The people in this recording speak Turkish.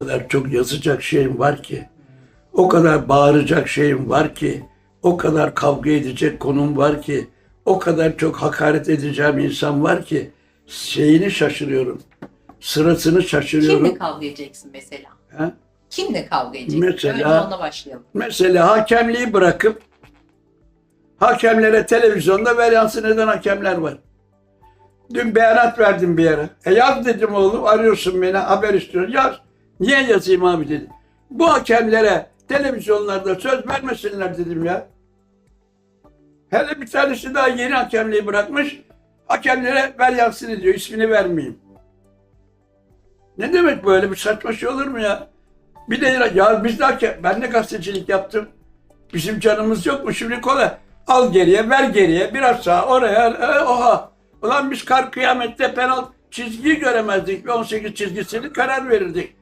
kadar çok yazacak şeyim var ki, o kadar bağıracak şeyim var ki, o kadar kavga edecek konum var ki, o kadar çok hakaret edeceğim insan var ki, şeyini şaşırıyorum. Sırasını şaşırıyorum. Kimle kavga edeceksin mesela? Ha? Kimle kavga edeceksin? Mesela- Önce onunla başlayalım. Mesela hakemliği bırakıp hakemlere televizyonda veryansın eden hakemler var. Dün beyanat verdim bir yere. E yaz dedim oğlum arıyorsun beni haber istiyorsun yaz. Niye yazayım abi dedim. Bu hakemlere televizyonlarda söz vermesinler dedim ya. Hele bir tanesi daha yeni hakemliği bırakmış. Hakemlere veryansın ediyor ismini vermeyeyim. Ne demek böyle bir saçma şey olur mu ya? Bir de ya, biz de hakem, ben de gazetecilik yaptım. Bizim canımız yok mu? Şimdi kolay. Al geriye, ver geriye, biraz sağa, oraya, e, oha. Ulan biz kar kıyamette penaltı çizgiyi göremezdik. Bir 18 çizgisini karar verirdik.